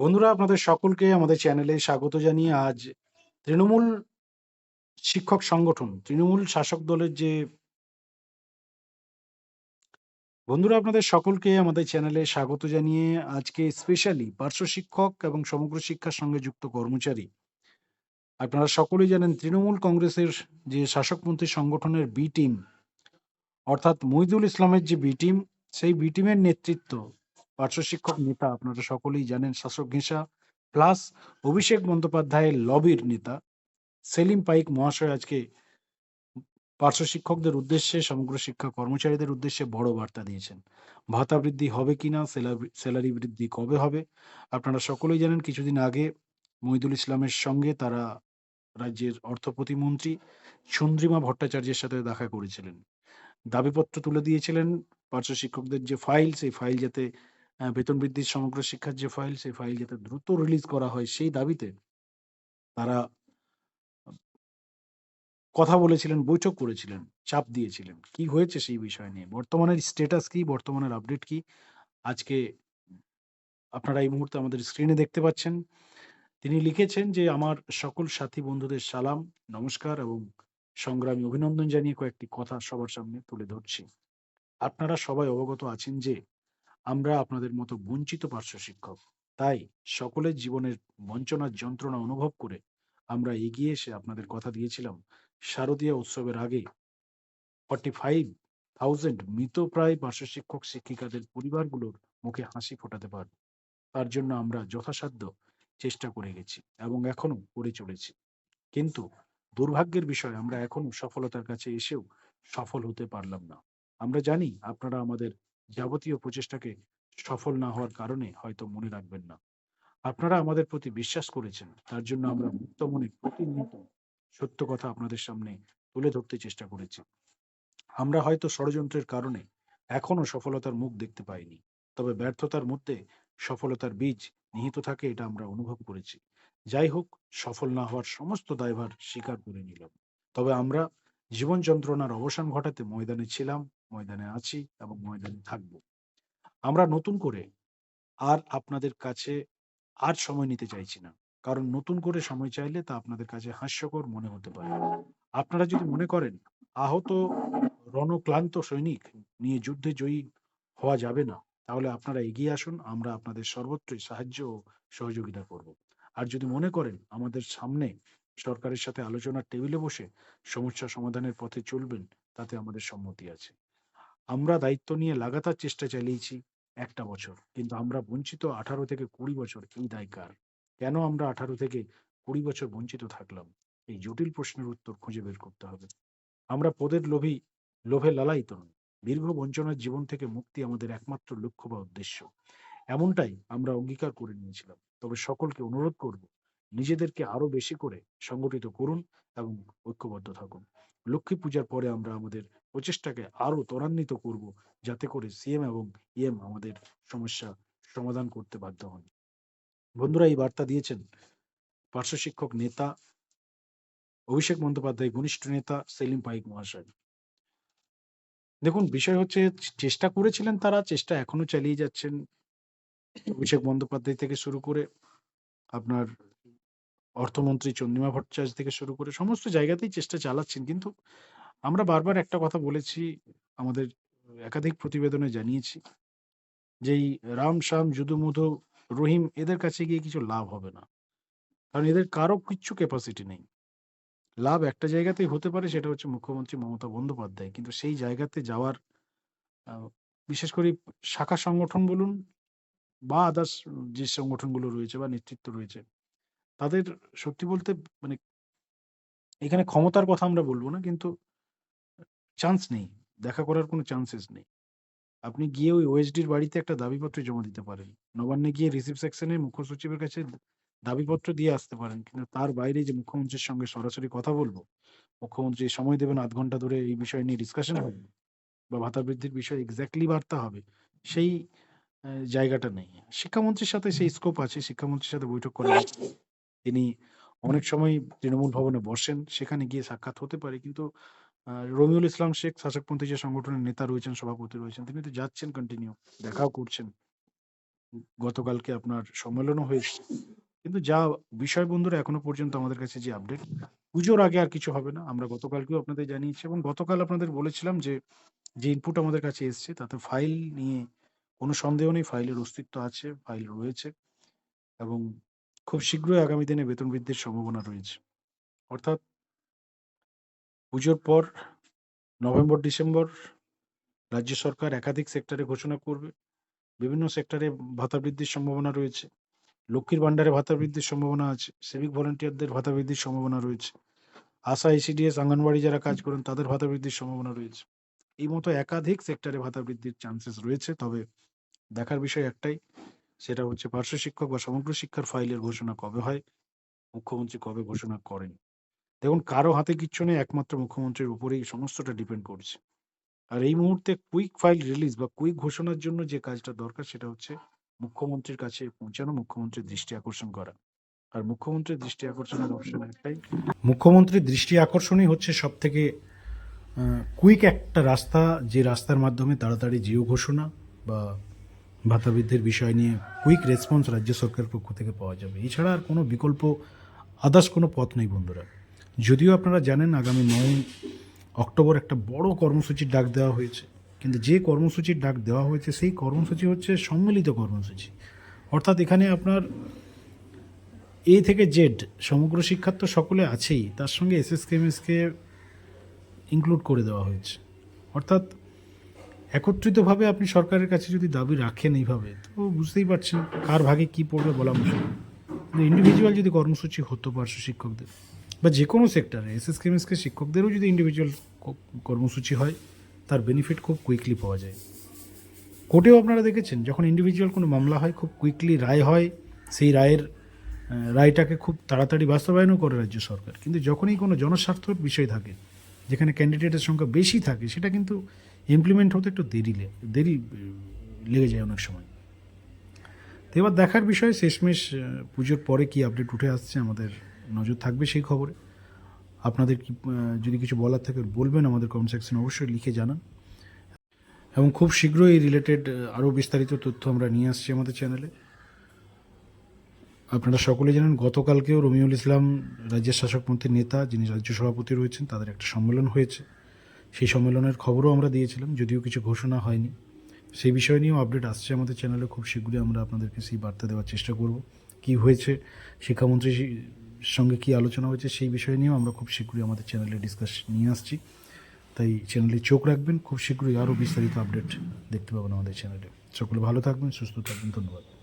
বন্ধুরা, আপনাদের সকলকে আমাদের চ্যানেলে স্বাগত জানিয়ে আজ তৃণমূল শিক্ষক সংগঠন, তৃণমূল শাসক দলের যে বন্ধুরা, আপনাদের সকলকে আমাদের চ্যানেলে স্বাগত জানিয়ে আজকে স্পেশালি পার্শ্ব শিক্ষক এবং সমগ্র শিক্ষার সঙ্গে যুক্ত কর্মচারী। আপনারা সকলেই জানেন তৃণমূল কংগ্রেসের যে শাসকপন্থী সংগঠনের বি টিম অর্থাৎ মহিদুল ইসলামের যে বি টিম সেই বি টিমের নেতৃত্ব পার্শ্ব শিক্ষক নেতা আপনারা সকলেই জানেন, শাসক ঘেঁষা, প্লাস অভিষেক বন্দ্যোপাধ্যায়ের লবির নেতা সেলিম পাইক মহাশয় আজকে পার্শ্ব শিক্ষকদের উদ্দেশ্যে, সমগ্র শিক্ষা কর্মচারীদের উদ্দেশ্যে বড় বার্তা দিয়েছেন। ভাতা বৃদ্ধি হবে কিনা স্যালারি বৃদ্ধি কবে হবে, আপনারা সকলেই জানেন, কিছুদিন আগে মহিদুল ইসলামের সঙ্গে তারা রাজ্যের অর্থ প্রতিমন্ত্রী চন্দ্রিমা ভট্টাচার্যের সাথে দেখা করেছিলেন। দাবিপত্র তুলে দিয়েছিলেন পার্শ্ব শিক্ষকদের যে ফাইল, সেই ফাইল যাতে বেতন বৃদ্ধির সমগ্র শিক্ষার যে ফাইল সেই ফাইল যাতে দ্রুত রিলিজ করা হয়, সেই দাবিতে তারা কথা বলেছিলেন, বৈঠক করেছিলেন, চাপ দিয়েছিলেন। কি হয়েছে সেই বিষয় নিয়ে? বর্তমানের স্ট্যাটাস কি? বর্তমানের আপডেট কি? আজকে আপনারা এই মুহূর্তে আমাদের স্ক্রিনে দেখতে পাচ্ছেন। তিনি লিখেছেন যে, আমার সকল সাথী বন্ধুদের সালাম, নমস্কার এবং সংগ্রামী অভিনন্দন জানিয়ে কয়েকটি কথা সবার সামনে তুলে ধরছি। আপনারা সবাই অবগত আছেন যে আমরা আপনাদের মতো বঞ্চিত পার্শ্ব শিক্ষক। তাই সকলের জীবনের বঞ্চনার যন্ত্রণা অনুভব করে আমরা এগিয়ে এসে আপনাদের কথা দিয়েছিলাম শারদীয় উৎসবের আগে। ফর্টি ফাইভ থাউজেন্ড মৃতপ্রায় পার্শ্ব শিক্ষক, শিক্ষিকাদের পরিবারগুলোর মুখে হাসি ফোটাতে পারব তার জন্য আমরা যথাসাধ্য চেষ্টা করে গেছি এবং এখনও করে চলেছি। কিন্তু দুর্ভাগ্যের বিষয়, আমরা এখনও সফলতার কাছে এসেও সফল হতে পারলাম না। আমরা জানি আপনারা আমাদের যাবতীয় প্রচেষ্টাকে সফল না হওয়ার কারণে হয়তো মনে রাখবেন না। আপনারা আমাদের প্রতি বিশ্বাস করেছেন, তার জন্য আমরা মুক্ত মনে প্রতিনিয়ত সত্য কথা আপনাদের সামনে তুলে ধরতে চেষ্টা করেছি। আমরা হয়তো ষড়যন্ত্রের কারণে এখনও সফলতার মুখ দেখতে পাইনি, তবে ব্যর্থতার মধ্যে সফলতার বীজ নিহিত থাকে এটা আমরা অনুভব করেছি। যাই হোক, সফল না হওয়ার সমস্ত দায়ভার স্বীকার করে নিলাম। তবে আমরা জীবন যন্ত্রণার অবসান ঘটাতে ময়দানে ছিলাম, ময়দানে আছি এবং ময়দানে থাকব। আমরা নতুন করে আর আপনাদের কাছে আর সময় নিতে চাইছি না। কারণ নতুন করে সময় চাইলে তা আপনাদের কাছে হাস্যকর মনে হতে পারে। আপনারা যদি মনে করেন, আহত, রণক্লান্ত সৈনিক নিয়ে যুদ্ধে জয়ী হওয়া যাবে না, তাহলে আপনারা এগিয়ে আসুন, আমরা আপনাদের সর্বত্রই সাহায্য ও সহযোগিতা করব। আর যদি মনে করেন, আমাদের সামনে সরকারের সাথে আলোচনার টেবিলে বসে সমস্যা সমাধানের পথে চলবেন, তাতে আমাদের সম্মতি আছে। আমরা দায়িত্ব নিয়ে লাগাতার চেষ্টা চালিয়েছি একটা বছর, কিন্তু আমরা বঞ্চিত আঠারো থেকে কুড়ি বছর, এই দায় কার? কেন আমরা আঠারো থেকে কুড়ি বছর বঞ্চিত থাকলাম? এই জটিল প্রশ্নের উত্তর খুঁজে বের করতে হবে। আমরা পদের লোভী, লোভে লালায়িত নই। দীর্ঘ বঞ্চনার জীবন থেকে মুক্তি আমাদের একমাত্র লক্ষ্য বা উদ্দেশ্য। এমনটাই আমরা অঙ্গীকার করে নিয়েছিলাম। তবে সকলকে অনুরোধ করব নিজেদেরকে আরও বেশি করে সংগঠিত করুন এবং ঐক্যবদ্ধ থাকুন। লক্ষ্মী পূজার পরে আমরা আমাদের প্রচেষ্টাকে আরও ত্বরান্বিত করব, যাতে করে সিএম এবং ইএম আমাদের সমস্যা সমাধান করতে বাধ্য হন। বন্ধুরা, এই বার্তা দিয়েছেন পার্শ্ব শিক্ষক নেতা, অভিষেক বন্দ্যোপাধ্যায়, ঘনিষ্ঠ নেতা সেলিম পাইক মহাশয়। দেখুন, বিষয় হচ্ছে চেষ্টা করেছিলেন তারা, চেষ্টা এখনও চালিয়ে যাচ্ছেন। অভিষেক বন্দ্যোপাধ্যায় থেকে শুরু করে আপনার অর্থমন্ত্রী চন্দ্রিমা ভট্টাচার্য থেকে শুরু করে সমস্ত জায়গাতেই চেষ্টা চালাচ্ছেন। কিন্তু আমরা বারবার একটা কথা বলেছি, আমাদের একাধিক প্রতিবেদনে জানিয়েছি যে এই রাম শ্যাম যদু মধু রহিম এদের কাছে গিয়ে কিছু লাভ হবে না। কারণ এদের কারও কিচ্ছু ক্যাপাসিটি নেই। লাভ একটা জায়গাতেই হতে পারে, সেটা হচ্ছে মুখ্যমন্ত্রী মমতা বন্দ্যোপাধ্যায়। কিন্তু সেই জায়গাতে যাওয়ার বিশেষ করে শাখা সংগঠন বলুন বা আদার্স যে সংগঠনগুলো রয়েছে বা নেতৃত্ব রয়েছে তাদের সত্যি বলতে মানে এখানে ক্ষমতার কথা আমরা বলব না, কিন্তু চান্স নেই। দেখা করার কোনো চান্সেস নেই। আপনি গিয়ে ওই ওএসডির বাড়িতে একটা দাবিপত্র জমা দিতে পারেন। নবান্নে গিয়ে রিসিভ সেকশনে মুখ্য সচিবের কাছে দাবিপত্র দিয়ে আসতে পারেন। কিন্তু তার বাইরে যে মুখ্যমন্ত্রীর সঙ্গে সরাসরি কথা বলব, মুখ্যমন্ত্রী সময় দেবেন আধ ঘণ্টা ধরে এই বিষয় নিয়ে ডিসকাশন হবে বা ভাতা বৃদ্ধির বিষয়ে এক্স্যাক্টলি বার্তা হবে, সেই জায়গাটা নেই। শিক্ষামন্ত্রীর সাথে সেই স্কোপ আছে, শিক্ষামন্ত্রীর সাথে বৈঠক করা তিনি অনেক সময় তৃণমূল ভবনে বসেন সেখানে গিয়ে সাক্ষাৎ হতে পারে কিন্তু আহ, রবিউল ইসলাম শেখ শাসকপন্থী যে সংগঠনের নেতা রয়েছেন সভাপতি রয়েছেন তিনি তো যাচ্ছেন কন্টিনিউ দেখাও করছেন গতকালকে আপনার সম্মেলনও হয়েছে। কিন্তু যা বিষয় বন্ধুরা এখনও পর্যন্ত আমাদের কাছে যে আপডেট, পুজোর আগে আর কিছু হবে না। আমরা গতকালকেও আপনাদের জানিয়েছি এবং গতকাল আপনাদের বলেছিলাম যে, যে ইনপুট আমাদের কাছে এসছে তাতে ফাইল নিয়ে কোনো সন্দেহ নেই ফাইলের অস্তিত্ব আছে, ফাইল রয়েছে এবং খুব শীঘ্রই আগামী দিনে বেতন বৃদ্ধির সম্ভাবনা রয়েছে। অর্থাৎ পুজোর পর নভেম্বর, ডিসেম্বর রাজ্য সরকার একাধিক সেক্টরে ঘোষণা করবে। বিভিন্ন সেক্টরে ভাতা বৃদ্ধির সম্ভাবনা রয়েছে। লক্ষ্মীর ভান্ডারে ভাতা বৃদ্ধির সম্ভাবনা আছে। সিভিক ভলান্টিয়ারদের ভাতা বৃদ্ধির সম্ভাবনা রয়েছে। আশা, আইসিডিএস, অঙ্গনওয়াড়ি যারা কাজ করেন তাদের ভাতা বৃদ্ধির সম্ভাবনা রয়েছে। এই মতো একাধিক সেক্টরে ভাতা বৃদ্ধির চান্সেস রয়েছে। তবে দেখার বিষয় একটাই, সেটা হচ্ছে পার্শ্ব শিক্ষক বা সমগ্র শিক্ষার ফাইলের ঘোষণা কবে হয়, মুখ্যমন্ত্রী কবে ঘোষণা করেন। দেখুন কারও হাতে কিচ্ছু নেই একমাত্র মুখ্যমন্ত্রীর উপরেই সমস্তটা ডিপেন্ড করছে। আর এই মুহূর্তে কুইক ফাইল রিলিজ বা কুইক ঘোষণার জন্য যে কাজটা দরকার সেটা হচ্ছে মুখ্যমন্ত্রীর কাছে পৌঁছানো, মুখ্যমন্ত্রীর দৃষ্টি আকর্ষণ করা। আর মুখ্যমন্ত্রীর দৃষ্টি আকর্ষণের অপশন একটাই, মুখ্যমন্ত্রীর দৃষ্টি আকর্ষণই হচ্ছে সব থেকে কুইক একটা রাস্তা যে রাস্তার মাধ্যমে তাড়াতাড়ি জিও ঘোষণা বা ভাতা বৃদ্ধির বিষয় নিয়ে কুইক রেসপন্স রাজ্য সরকারের পক্ষ থেকে পাওয়া যাবে। এছাড়া আর কোনো বিকল্প আদার্স কোনো পথ নেই বন্ধুরা। যদিও আপনারা জানেন আগামী নয় অক্টোবর একটা বড় কর্মসূচির ডাক দেওয়া হয়েছে। কিন্তু যে কর্মসূচির ডাক দেওয়া হয়েছে, সেই কর্মসূচি হচ্ছে সম্মিলিত কর্মসূচি। অর্থাৎ এখানে আপনার এ থেকে জেড সমগ্র শিক্ষার তো সকলে আছেই। তার সঙ্গে এসএসকেএমএসকে ইনক্লুড করে দেওয়া হয়েছে। অর্থাৎ একত্রিতভাবে আপনি সরকারের কাছে যদি দাবি রাখেন এইভাবে তো বুঝতেই পারছেন কার ভাগে কি পড়বে বলা মুশকিল। ইন্ডিভিজুয়াল যদি কর্মসূচি হতো পার্শ্ব শিক্ষকদের বা যে কোনো সেক্টরে এস এস এসএসকেএমএসকে শিক্ষকদেরও যদি ইন্ডিভিজুয়াল কর্মসূচি হয় তার বেনিফিট খুব কুইকলি পাওয়া যায়। কোর্টেও আপনারা দেখেছেন যখন ইন্ডিভিজুয়াল কোনো মামলা হয় খুব কুইকলি রায় হয়। সেই রায়ের রায়টাকে খুব তাড়াতাড়ি বাস্তবায়নও করে রাজ্য সরকার। কিন্তু যখনই কোনো জনস্বার্থর বিষয় থাকে, যেখানে ক্যান্ডিডেটের সংখ্যা বেশি থাকে সেটা কিন্তু ইমপ্লিমেন্ট হতে একটু দেরি দেরি লেগে যায় অনেক সময়। তো এবার দেখার বিষয়, শেষমেশ পুজোর পরে কি আপডেট উঠে আসছে আমাদের নজর থাকবে সেই খবরে। আপনাদের কি যদি কিছু বলার থাকে বলবেন আমাদের কমেন্ট সেকশনে অবশ্যই লিখে জানান। এবং খুব শীঘ্রই এই রিলেটেড আরও বিস্তারিত তথ্য আমরা নিয়ে আসছি আমাদের চ্যানেলে। আপনারা সকলেই জানেন, গতকালকেও রমিউল ইসলাম রাজ্যের শাসকপন্থীর নেতা, যিনি রাজ্য সভাপতি রয়েছেন, তাদের একটা সম্মেলন হয়েছে। সেই সম্মেলনের খবরও আমরা দিয়েছিলাম যদিও কিছু ঘোষণা হয়নি। সেই বিষয় নিয়েও আপডেট আসছে আমাদের চ্যানেলে খুব শীঘ্রই আমরা আপনাদেরকে সেই বার্তা দেওয়ার চেষ্টা করব। কি হয়েছে শিক্ষামন্ত্রীর সঙ্গে কি আলোচনা হয়েছে সেই বিষয় নিয়েও আমরা খুব শীঘ্রই আমাদের চ্যানেলে ডিসকাস নিয়ে আসছি। তাই চ্যানেলে চোখ রাখবেন খুব শীঘ্রই আরও বিস্তারিত আপডেট দেখতে পাবেন আমাদের চ্যানেলে। সকলে ভালো থাকবেন, সুস্থ থাকবেন। ধন্যবাদ।